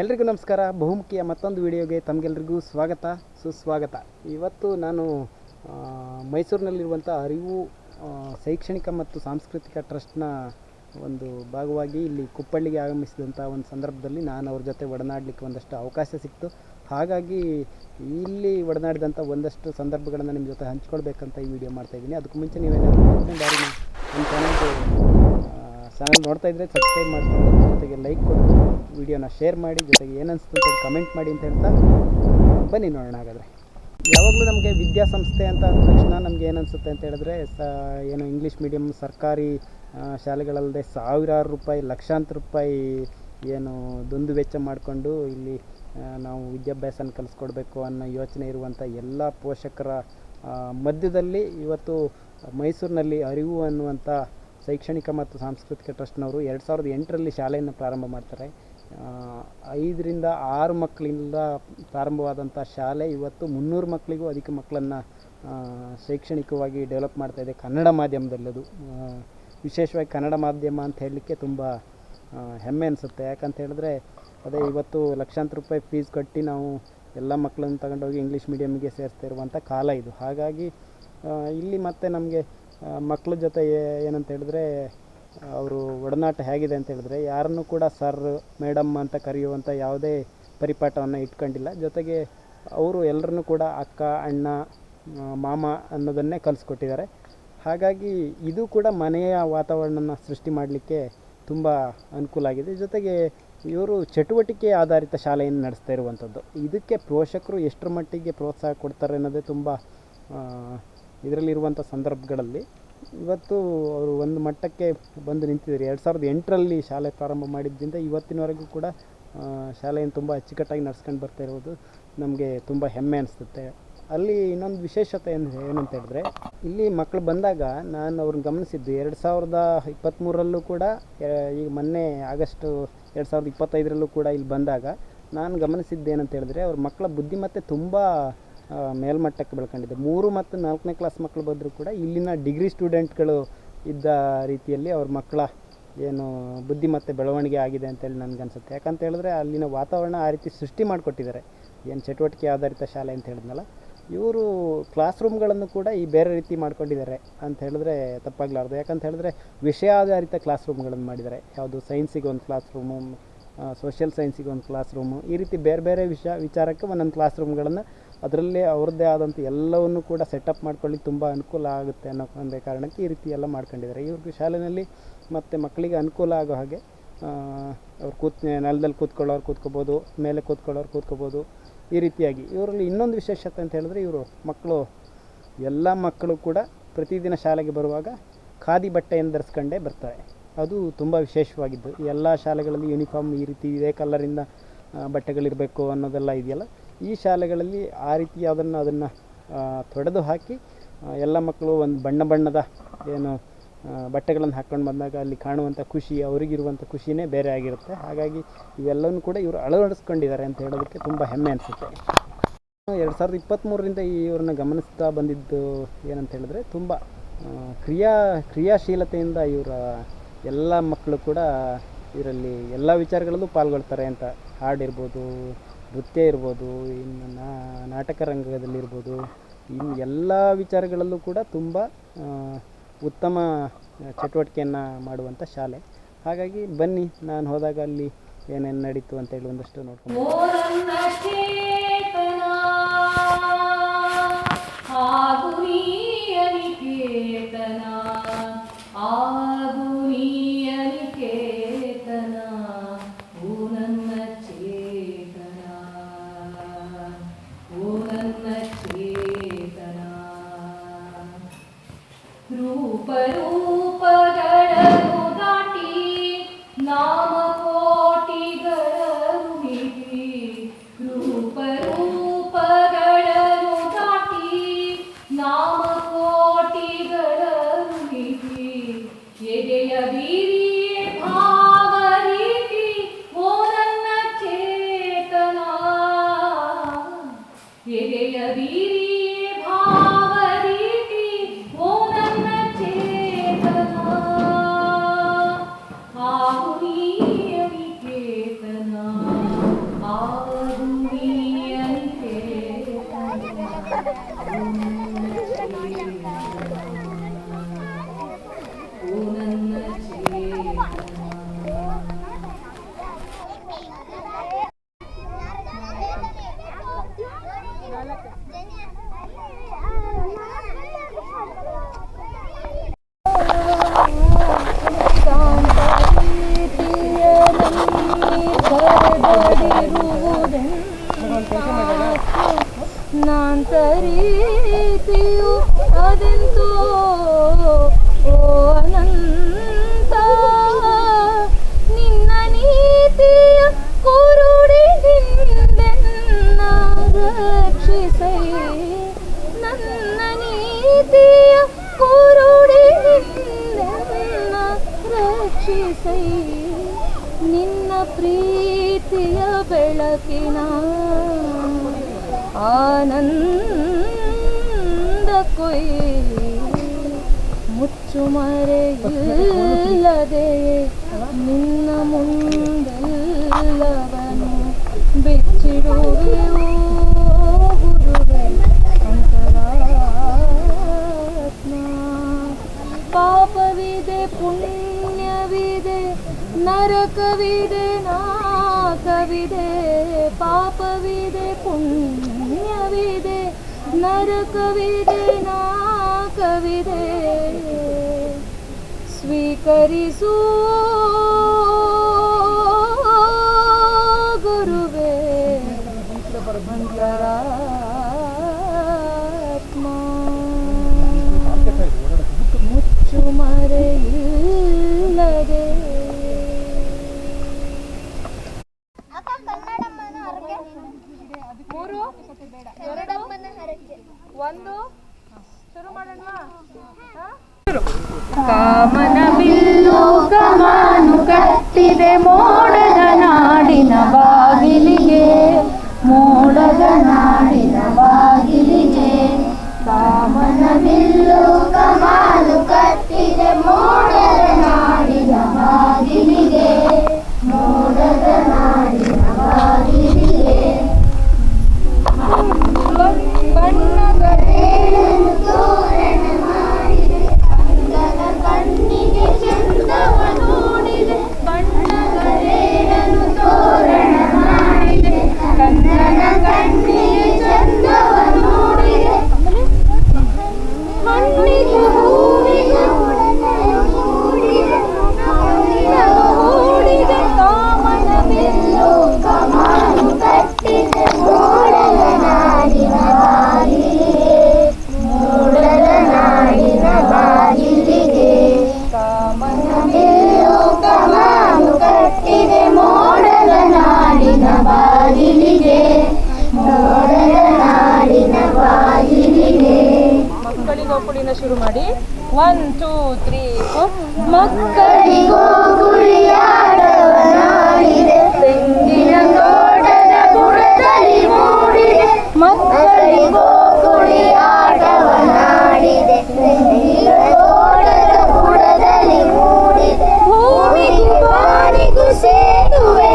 ಎಲ್ರಿಗೂ ನಮಸ್ಕಾರ. ಬಹುಮುಖಿಯ ಮತ್ತೊಂದು ವಿಡಿಯೋಗೆ ತಮಗೆಲ್ರಿಗೂ ಸ್ವಾಗತ, ಸುಸ್ವಾಗತ. ಇವತ್ತು ನಾನು ಮೈಸೂರಿನಲ್ಲಿರುವಂಥ ಅರಿವು ಶೈಕ್ಷಣಿಕ ಮತ್ತು ಸಾಂಸ್ಕೃತಿಕ ಟ್ರಸ್ಟ್ನ ಒಂದು ಭಾಗವಾಗಿ ಇಲ್ಲಿ ಕುಪ್ಪಳ್ಳಿಗೆ ಆಗಮಿಸಿದಂಥ ಒಂದು ಸಂದರ್ಭದಲ್ಲಿ ನಾನು ಅವ್ರ ಜೊತೆ ಒಡನಾಡಲಿಕ್ಕೆ ಒಂದಷ್ಟು ಅವಕಾಶ ಸಿಕ್ತು. ಹಾಗಾಗಿ ಇಲ್ಲಿ ಒಡನಾಡಿದಂಥ ಒಂದಷ್ಟು ಸಂದರ್ಭಗಳನ್ನು ನಿಮ್ಮ ಜೊತೆ ಹಂಚ್ಕೊಳ್ಬೇಕಂತ ಈ ವಿಡಿಯೋ ಮಾಡ್ತಾಯಿದ್ದೀನಿ ಅದಕ್ಕೂ ಮುಂಚೆ ನೀವೇನಾದರೂ ಮೊದಲನೇ ಬಾರಿ ನಮ್ಮ ಚಾನಲ್ಗೆ ಚಾನಲ್ ನೋಡ್ತಾ ಇದ್ದರೆ ಸಬ್ಸ್ಕ್ರೈಬ್ ಮಾಡಿಕೊಂಡು ಜೊತೆಗೆ ಲೈಕ್ ಕೊಟ್ಟು ವಿಡಿಯೋನ ಶೇರ್ ಮಾಡಿ, ಜೊತೆಗೆ ಏನನ್ನಿಸ್ತು ಅಂತ ಕಮೆಂಟ್ ಮಾಡಿ ಅಂತ ಹೇಳ್ತಾ ಬನ್ನಿ ನೋಡೋಣ ಹಾಗಾದರೆ. ಯಾವಾಗಲೂ ನಮಗೆ ವಿದ್ಯಾಸಂಸ್ಥೆ ಅಂತ ಅಂದ ತಕ್ಷಣ ನಮ್ಗೆ ಏನು ಅನಿಸುತ್ತೆ ಅಂತ ಹೇಳಿದ್ರೆ, ಸ, ಏನು ಇಂಗ್ಲೀಷ್ ಮೀಡಿಯಮ್ ಸರ್ಕಾರಿ ಶಾಲೆಗಳಲ್ಲದೆ ಸಾವಿರಾರು ರೂಪಾಯಿ, ಲಕ್ಷಾಂತರ ರೂಪಾಯಿ ಏನು ದುಂದು ವೆಚ್ಚ ಮಾಡಿಕೊಂಡು ಇಲ್ಲಿ ನಾವು ವಿದ್ಯಾಭ್ಯಾಸನ ಕಲಿಸ್ಕೊಡ್ಬೇಕು ಅನ್ನೋ ಯೋಚನೆ ಇರುವಂಥ ಎಲ್ಲ ಪೋಷಕರ ಮಧ್ಯದಲ್ಲಿ ಇವತ್ತು ಮೈಸೂರಿನಲ್ಲಿ ಅರಿವು ಅನ್ನುವಂಥ ಶೈಕ್ಷಣಿಕ ಮತ್ತು ಸಾಂಸ್ಕೃತಿಕ ಟ್ರಸ್ಟ್ನವರು ಎರಡು ಸಾವಿರದ ಎಂಟರಲ್ಲಿ ಶಾಲೆಯನ್ನು ಪ್ರಾರಂಭ ಮಾಡ್ತಾರೆ. ಐದರಿಂದ ಆರು ಮಕ್ಕಳಿಂದ ಪ್ರಾರಂಭವಾದಂಥ ಶಾಲೆ ಇವತ್ತು ಮುನ್ನೂರು ಮಕ್ಕಳಿಗೂ ಅಧಿಕ ಮಕ್ಕಳನ್ನು ಶೈಕ್ಷಣಿಕವಾಗಿ ಡೆವಲಪ್ ಮಾಡ್ತಾ ಇದೆ ಕನ್ನಡ ಮಾಧ್ಯಮದಲ್ಲದು ವಿಶೇಷವಾಗಿ ಕನ್ನಡ ಮಾಧ್ಯಮ ಅಂತ ಹೇಳಲಿಕ್ಕೆ ತುಂಬ ಹೆಮ್ಮೆ ಅನಿಸುತ್ತೆ. ಯಾಕಂತ ಹೇಳಿದ್ರೆ ಅದೇ ಇವತ್ತು ಲಕ್ಷಾಂತರ ರೂಪಾಯಿ ಫೀಸ್ ಕಟ್ಟಿ ನಾವು ಎಲ್ಲ ಮಕ್ಕಳನ್ನು ತಗೊಂಡೋಗಿ ಇಂಗ್ಲೀಷ್ ಮೀಡಿಯಮ್ಗೆ ಸೇರಿಸ್ತಾ ಇರುವಂಥ ಕಾಲ ಇದು. ಹಾಗಾಗಿ ಇಲ್ಲಿ ಮತ್ತೆ ನಮಗೆ ಮಕ್ಕಳ ಜೊತೆ ಏನಂತ ಹೇಳಿದ್ರೆ ಅವರು ಒಡನಾಟ ಹೇಗಿದೆ ಅಂತ ಹೇಳಿದ್ರೆ, ಯಾರನ್ನು ಕೂಡ ಸರ್, ಮೇಡಮ್ ಅಂತ ಕರೆಯುವಂಥ ಯಾವುದೇ ಪರಿಪಾಠವನ್ನು ಇಟ್ಕೊಂಡಿಲ್ಲ. ಜೊತೆಗೆ ಅವರು ಎಲ್ಲರನ್ನೂ ಕೂಡ ಅಕ್ಕ, ಅಣ್ಣ ಮಾಮ ಅನ್ನೋದನ್ನೇ ಕಲಿಸ್ಕೊಟ್ಟಿದ್ದಾರೆ. ಹಾಗಾಗಿ ಇದು ಕೂಡ ಮನೆಯ ವಾತಾವರಣನ ಸೃಷ್ಟಿ ಮಾಡಲಿಕ್ಕೆ ತುಂಬ ಅನುಕೂಲ ಆಗಿದೆ. ಜೊತೆಗೆ ಇವರು ಚಟುವಟಿಕೆ ಆಧಾರಿತ ಶಾಲೆಯನ್ನು ನಡೆಸ್ತಾ ಇರುವಂಥದ್ದು ಇದಕ್ಕೆ ಪೋಷಕರು ಎಷ್ಟರ ಮಟ್ಟಿಗೆ ಪ್ರೋತ್ಸಾಹ ಕೊಡ್ತಾರೆ ಅನ್ನೋದೇ ತುಂಬ ಇದರಲ್ಲಿರುವಂಥ ಸಂದರ್ಭಗಳಲ್ಲಿ ಇವತ್ತು ಅವರು ಒಂದು ಮಟ್ಟಕ್ಕೆ ಬಂದು ನಿಂತಿದ್ದಾರೆ. ಎರಡು ಸಾವಿರದ ಎಂಟರಲ್ಲಿ ಶಾಲೆ ಪ್ರಾರಂಭ ಮಾಡಿದ್ದರಿಂದ ಇವತ್ತಿನವರೆಗೂ ಕೂಡ ಶಾಲೆಯನ್ನು ತುಂಬ ಅಚ್ಚುಕಟ್ಟಾಗಿ ನಡ್ಸ್ಕೊಂಡು ಬರ್ತಾ ಇರೋದು ನಮಗೆ ತುಂಬ ಹೆಮ್ಮೆ ಅನಿಸುತ್ತೆ. ಅಲ್ಲಿ ಇನ್ನೊಂದು ವಿಶೇಷತೆ ಏನು ಏನಂತ ಹೇಳಿದ್ರೆ, ಇಲ್ಲಿ ಮಕ್ಕಳು ಬಂದಾಗ ನಾನು ಅವ್ರನ್ನ ಗಮನಿಸಿದ್ದು ಎರಡು ಸಾವಿರದ ಇಪ್ಪತ್ತ್ಮೂರರಲ್ಲೂ ಕೂಡ ಈಗ ಮೊನ್ನೆ ಆಗಸ್ಟು ಎರಡು ಸಾವಿರದ ಇಪ್ಪತ್ತೈದರಲ್ಲೂ ಕೂಡ ಇಲ್ಲಿ ಬಂದಾಗ ನಾನು ಗಮನಿಸಿದ್ದು ಏನಂತ ಹೇಳಿದ್ರೆ, ಅವ್ರ ಮಕ್ಕಳ ಬುದ್ಧಿಮತ್ತೆ ತುಂಬ ಮೇಲ್ಮಟ್ಟಕ್ಕೆ ಬೆಳ್ಕೊಂಡಿದೆ. ಮೂರು ಮತ್ತು ನಾಲ್ಕನೇ ಕ್ಲಾಸ್ ಮಕ್ಕಳು ಬಂದರೂ ಕೂಡ ಇಲ್ಲಿನ ಡಿಗ್ರಿ ಸ್ಟೂಡೆಂಟ್ಗಳು ಇದ್ದ ರೀತಿಯಲ್ಲಿ ಅವ್ರ ಮಕ್ಕಳ ಏನು ಬುದ್ಧಿಮತ್ತೆ ಬೆಳವಣಿಗೆ ಆಗಿದೆ ಅಂತೇಳಿ ನನಗನ್ಸುತ್ತೆ ಯಾಕಂತ ಹೇಳಿದ್ರೆ ಅಲ್ಲಿನ ವಾತಾವರಣ ಆ ರೀತಿ ಸೃಷ್ಟಿ ಮಾಡಿಕೊಟ್ಟಿದ್ದಾರೆ. ಏನು ಚಟುವಟಿಕೆ ಆಧಾರಿತ ಶಾಲೆ ಅಂತ ಹೇಳಿದ್ನಲ್ಲ, ಇವರು ಕ್ಲಾಸ್ ರೂಮ್ಗಳನ್ನು ಕೂಡ ಈ ಬೇರೆ ರೀತಿ ಮಾಡ್ಕೊಂಡಿದ್ದಾರೆ ಅಂತ ಹೇಳಿದ್ರೆ ತಪ್ಪಾಗಲಾರ್ದು. ಯಾಕಂತ ಹೇಳಿದ್ರೆ ವಿಷಯ ಆಧಾರಿತ ಕ್ಲಾಸ್ ರೂಮ್ಗಳನ್ನು ಮಾಡಿದ್ದಾರೆ. ಯಾವುದು ಸೈನ್ಸಿಗೆ ಒಂದು ಕ್ಲಾಸ್ ರೂಮು ಸೋಷಿಯಲ್ ಸೈನ್ಸಿಗೆ ಒಂದು ಕ್ಲಾಸ್ ರೂಮು ಈ ರೀತಿ ಬೇರೆ ಬೇರೆ ವಿಷಯ ವಿಚಾರಕ್ಕೆ ಒಂದೊಂದು ಕ್ಲಾಸ್ ರೂಮ್ಗಳನ್ನು ಅದರಲ್ಲೇ ಅವ್ರದ್ದೇ ಆದಂಥ ಎಲ್ಲವನ್ನು ಕೂಡ ಸೆಟಪ್ ಮಾಡ್ಕೊಳ್ಳಿ ತುಂಬ ಅನುಕೂಲ ಆಗುತ್ತೆ ಅನ್ನೋ ಒಂದೇ ಕಾರಣಕ್ಕೆ ಈ ರೀತಿ ಎಲ್ಲ ಮಾಡ್ಕೊಂಡಿದ್ದಾರೆ. ಇವ್ರಿಗೆ ಶಾಲೆಯಲ್ಲಿ ಮತ್ತು ಮಕ್ಕಳಿಗೆ ಅನುಕೂಲ ಆಗೋ ಹಾಗೆ ಅವ್ರು ಕೂತ್, ನೆಲದಲ್ಲಿ ಕೂತ್ಕೊಳ್ಳೋರು ಕೂತ್ಕೋಬೋದು, ಮೇಲೆ ಕೂತ್ಕೊಳ್ಳೋರು ಕೂತ್ಕೋಬೋದು, ಈ ರೀತಿಯಾಗಿ. ಇವರಲ್ಲಿ ಇನ್ನೊಂದು ವಿಶೇಷತೆ ಅಂತ ಹೇಳಿದ್ರೆ ಇವರು ಮಕ್ಕಳು, ಎಲ್ಲ ಮಕ್ಕಳು ಕೂಡ ಪ್ರತಿದಿನ ಶಾಲೆಗೆ ಬರುವಾಗ ಖಾದಿ ಬಟ್ಟೆಯನ್ನು ಧರಿಸ್ಕೊಂಡೇ ಬರ್ತಾರೆ. ಅದು ತುಂಬ ವಿಶೇಷವಾಗಿದ್ದು. ಎಲ್ಲ ಶಾಲೆಗಳಲ್ಲಿ ಯೂನಿಫಾರ್ಮ್ ಈ ರೀತಿ ಇದೇ ಕಲರಿಂದ ಬಟ್ಟೆಗಳಿರಬೇಕು ಅನ್ನೋದೆಲ್ಲ ಇದೆಯಲ್ಲ. ಈ ಶಾಲೆಗಳಲ್ಲಿ ಆ ರೀತಿ ಅದನ್ನು ಅದನ್ನು ತೊಡೆದು ಹಾಕಿ ಎಲ್ಲ ಮಕ್ಕಳು ಒಂದು ಬಣ್ಣ ಬಣ್ಣದ ಏನು ಬಟ್ಟೆಗಳನ್ನು ಹಾಕ್ಕೊಂಡು ಬಂದಾಗ ಅಲ್ಲಿ ಕಾಣುವಂಥ ಖುಷಿ ಅವರಿಗಿರುವಂಥ ಖುಷಿಯೇ ಬೇರೆ ಆಗಿರುತ್ತೆ. ಹಾಗಾಗಿ ಇವೆಲ್ಲವೂ ಕೂಡ ಇವರು ಅಳವಡಿಸ್ಕೊಂಡಿದ್ದಾರೆ ಅಂತ ಹೇಳೋದಕ್ಕೆ ತುಂಬ ಹೆಮ್ಮೆ ಅನಿಸುತ್ತೆ. ಎರಡು ಸಾವಿರದ ಇಪ್ಪತ್ತ್ಮೂರರಿಂದ ಇವ್ರನ್ನ ಗಮನಿಸ್ತಾ ಬಂದಿದ್ದು ಏನಂತ ಹೇಳಿದ್ರೆ ತುಂಬ ಕ್ರಿಯಾ, ಕ್ರಿಯಾಶೀಲತೆಯಿಂದ ಇವರ ಎಲ್ಲ ಮಕ್ಕಳು ಕೂಡ ಇದರಲ್ಲಿ ಎಲ್ಲ ವಿಚಾರಗಳಲ್ಲೂ ಪಾಲ್ಗೊಳ್ತಾರೆ ಅಂತ ಹಾಡಿರ್ಬೋದು ನೃತ್ಯ ಇರ್ಬೋದು, ಇನ್ನು ನಾಟಕ ರಂಗದಲ್ಲಿರ್ಬೋದು ಇನ್ನು ಎಲ್ಲ ವಿಚಾರಗಳಲ್ಲೂ ಕೂಡ ತುಂಬ ಉತ್ತಮ ಚಟುವಟಿಕೆಯನ್ನು ಮಾಡುವಂಥ ಶಾಲೆ. ಹಾಗಾಗಿ ಬನ್ನಿ, ನಾನು ಹೋದಾಗ ಅಲ್ಲಿ ಏನೇನು ನಡೀತು ಅಂತೇಳಿ ಒಂದಷ್ಟು ನೋಡ್ಕೊಂಡು. ಆನಂದ ಕೊಯ್ ಮುಚ್ಚು ಮರೆಯಿಲ್ಲದೆ ನಿನ್ನ ಮುಂದೆಲ್ಲವನು ಬಿಚ್ಚಿಡುವೆವು ಗುರುವೆ ಅಂತರಾತ್ಮ ಪಾಪವಿದೆ ಪುಣ್ಯವಿದೆ ನರಕವಿದೆ ನಾ ಸ್ವರ್ಗವಿದೆ ಪಾಪವಿದೆ ಪುಣ್ಯವಿದೆ ನರಕವಿದೆ ನಾಕವಿದೆ ಸ್ವೀಕರಿಸು ಗುರುವೇ ಮಂತ್ರಾತ್ಮ ಮುಚ್ಚು ಮರೆಯಿಲ್ಲದೆ ಒಂದು? ಶುರು ಮಾಡೋಣವಾ? ಕಾಮನ ಬಿಲ್ಲು ಕಮಾನು ಕಟ್ಟಿದೆ ಮೋ ಗೋಲಿನ ಶುರು ಮಾಡಿ. ಒನ್ ಟೂ ತ್ರೀ ಫೋರ್ ಮಕ್ಕಳಿಗೋ ಗುರಿಯಾಟವನಾಡಿದೆ ತೆಂಗಿನ ಸೇತುವೆ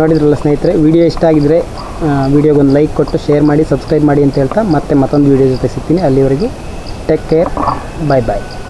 ನೋಡಿದ್ರಲ್ಲ ಸ್ನೇಹಿತರೆ ವಿಡಿಯೋ ಇಷ್ಟ ಆಗಿದ್ರೆ ವಿಡಿಯೋಗೊಂದು ಲೈಕ್ ಕೊಟ್ಟು ಶೇರ್ ಮಾಡಿ ಸಬ್ಸ್ಕ್ರೈಬ್ ಮಾಡಿ ಅಂತ ಹೇಳ್ತಾ ಮತ್ತೆ ಮತ್ತೊಂದು ವೀಡಿಯೋ ಜೊತೆ ಸಿಗ್ತೀನಿ. ಅಲ್ಲಿವರೆಗೂ ಟೇಕ್ ಕೇರ್ ಬಾಯ್ ಬಾಯ್